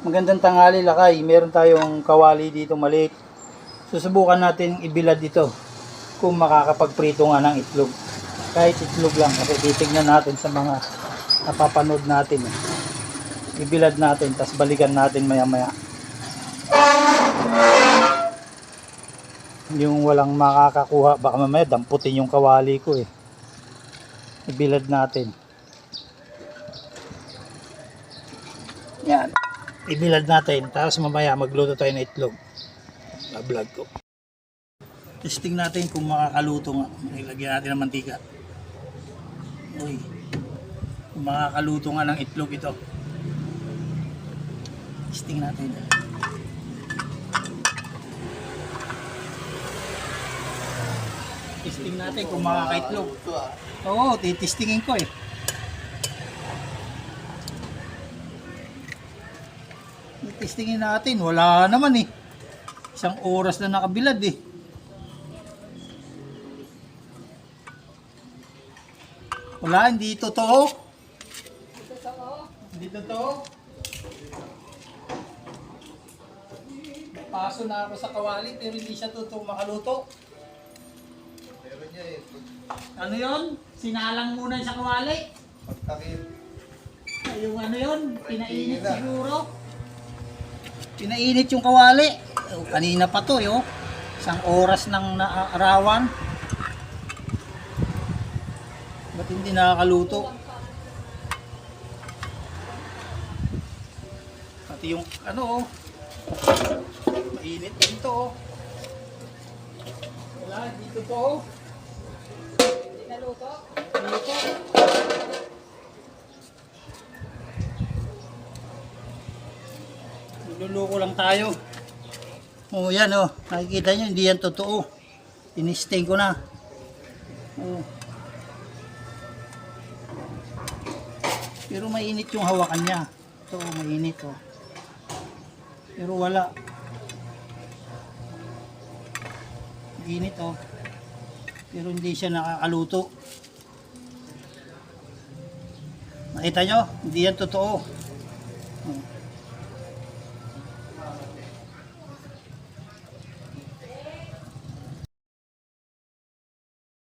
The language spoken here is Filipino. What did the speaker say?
Magandang tanghali lakay. Meron tayong kawali dito maliit. Susubukan natin ibilad dito kung makakapagprito nga ng itlog. Kahit itlog lang kasi titignan natin sa mga napapanood natin. Ibilad natin tapos balikan natin maya maya. Yung walang makakakuha baka mamaya damputin yung kawali ko eh. Ibilad natin. Yan. Ibilad natin. Tapos mamaya magluto tayo ng itlog. Vlog ko. Testing natin kung makakaluto nga. Ilagyan natin ng mantika. Uy. Kung makakaluto nga ng itlog ito. Testing natin. Testing natin kung makakaitlog. Oo, titistingin ko eh. Testingin natin, wala naman eh. Isang oras na nakabilad eh. Wala, hindi totoo. Hindi totoo. Paso na ako sa kawali pero hindi siya totoo makaluto. Ano yon? Sinalang muna sa kawali? Ay, Yung ano yon? Pinainit siguro. Pinainit yung kawali. Oh, kanina pa to, yo. Isang oras ng naarawan. Ba't hindi nakakaluto? Pati yung ano, oh. Mainit din to, oh. Wala, dito to, oh. Naluto? Dito. Niluluko lang tayo. Oh, yan oh. Nakikita nyo, hindi yan totoo. Tinisting ko na. Oh. Pero mainit yung hawakan niya. Ito, oh, mainit oh. Pero wala. Init oh. Pero hindi siya nakakaluto. Nakita nyo? Hindi yan totoo. Oh.